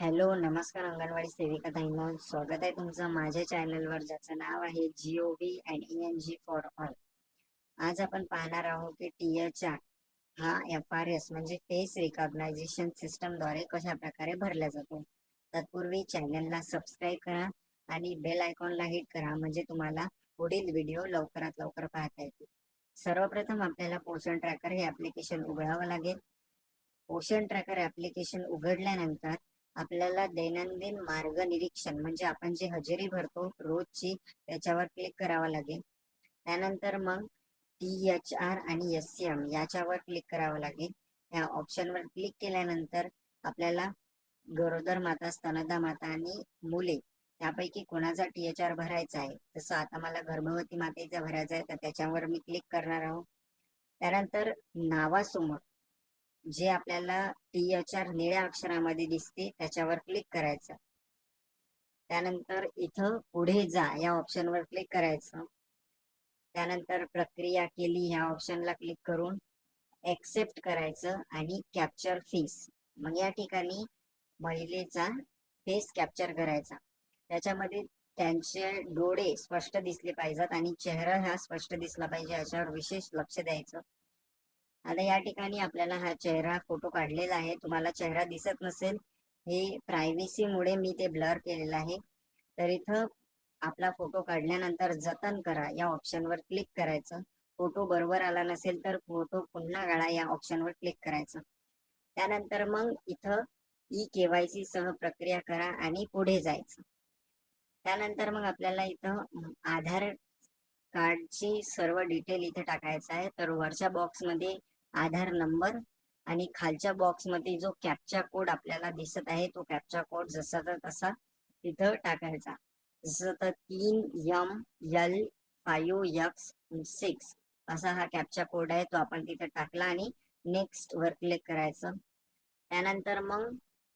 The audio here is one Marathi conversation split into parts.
हॅलो नमस्कार अंगणवाडी सेविका ताईंना. स्वागत आहे तुमचं माझ्या चॅनलवर ज्याचं नाव आहे Jio V and E N G for all आज आपण पाहणार आहोत की टी एच आर हा एफ आर एस म्हणजे फेस रिकॉग्नायझेशन सिस्टमद्वारे कशा प्रकारे भरला जातो. तत्पूर्वी चॅनलला सबस्क्राईब करा आणि बेल आयकॉनला हिट करा म्हणजे तुम्हाला पुढील व्हिडिओ लवकरात लवकर पाहता येतील. सर्वप्रथम आपल्याला पोषण ट्रॅकर हे ऍप्लिकेशन उघडावं लागेल. पोषण ट्रॅकर ऍप्लिकेशन उघडल्यानंतर आपल्याला दैनंदिन मार्ग निरीक्षण म्हणजे आपण जे हजेरी भरतो रोजची त्याच्यावर क्लिक करावं लागेल. त्यानंतर मग टी एच आर आणि एस सी एम याच्यावर क्लिक करावं लागेल. या ऑप्शनवर क्लिक केल्यानंतर आपल्याला गरोदर माता स्तनदा माता आणि मुले त्यापैकी कोणाचा टी एच आर भरायचा आहे? जसं आता मला गर्भवती मातेचा भरायचा आहे तर त्याच्यावर मी क्लिक करणार आहोत त्यानंतर नावासमोर जे आपल्याला टी एच आर निळ्या अक्षरामध्ये दिसते त्याच्यावर क्लिक करायचं. त्यानंतर इथं पुढे जा या ऑप्शनवर क्लिक करायचं. त्यानंतर प्रक्रिया केली ह्या ऑप्शनला क्लिक करून एक्सेप्ट करायचं आणि कॅप्चर फेस मग या ठिकाणी महिलेचा फेस कॅप्चर करायचा. त्याच्यामध्ये त्यांचे डोळे स्पष्ट दिसले पाहिजेत आणि चेहरा हा स्पष्ट दिसला पाहिजे याच्यावर विशेष लक्ष द्यायचं. आता या ठिकाणी आपल्याला हा चेहरा फोटो काढलेला आहे. तुम्हाला चेहरा दिसत नसेल हे प्रायव्हसीमुळे मी ते ब्लर केलेलं आहे. तर इथं आपला फोटो काढल्यानंतर जतन करा या ऑप्शनवर क्लिक करायचं. फोटो बरोबर आला नसेल तर फोटो पुन्हा काढा या ऑप्शनवर क्लिक करायचं. त्यानंतर मग इथं ई केवायसी सह प्रक्रिया करा आणि पुढे जायचं. त्यानंतर मग आपल्याला इथं आधार कार्डची सर्व डिटेल इथे टाकायचं आहे. तर वरच्या बॉक्समध्ये आधार नंबर आणि खालच्या बॉक्समध्ये जो कॅप्चा कोड आपल्याला दिसत आहे तो कॅप्चा कोड जसा तर तसा तिथं टाकायचा. जसं तर तीन M L five X six असा हा कॅप्चा कोड आहे तो आपण तिथे टाकला आणि नेक्स्ट वर क्लिक करायचं. त्यानंतर मग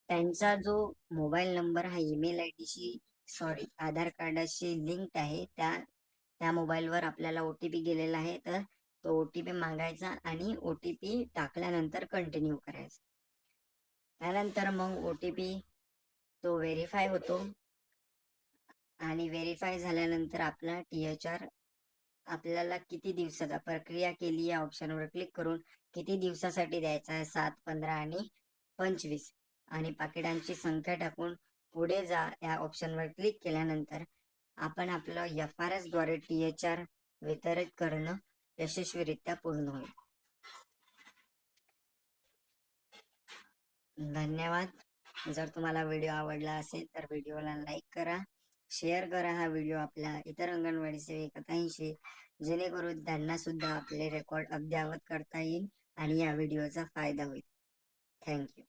त्यांचा जो मोबाईल नंबर हा ईमेल आय डीशी सॉरी आधार कार्डाशी लिंक आहे त्या त्या मोबाईलवर आपल्याला ओ टी पी गेलेला आहे. तर तो ओ टी पी मागायचा आणि ओ टी पी टाकल्यानंतर कंटिन्यू करायचा. त्यानंतर मग ओ टी पी तो व्हेरीफाय होतो. आणि व्हेरीफाय झाल्यानंतर आपला टी एच आर आपल्याला किती दिवसाचा प्रक्रिया केली या ऑप्शनवर क्लिक करून किती दिवसासाठी द्यायचा आहे? सात पंधरा आणि पंचवीस. आणि पाकिटांची संख्या टाकून पुढे जा या ऑप्शनवर क्लिक केल्यानंतर आपण आपलं एफ आर एसद्वारे टी एच आर वितरित करणं यशस्वीरित्या पूर्ण होईल. धन्यवाद. जर तुम्हाला व्हिडिओ आवडला असेल तर व्हिडिओला लाईक करा शेअर करा हा व्हिडिओ आपल्या इतर अंगणवाडी सेविकांशी जेणेकरून त्यांना सुद्धा आपले रेकॉर्ड अद्ययावत करता येईल आणि या व्हिडिओचा फायदा होईल. थँक्यू.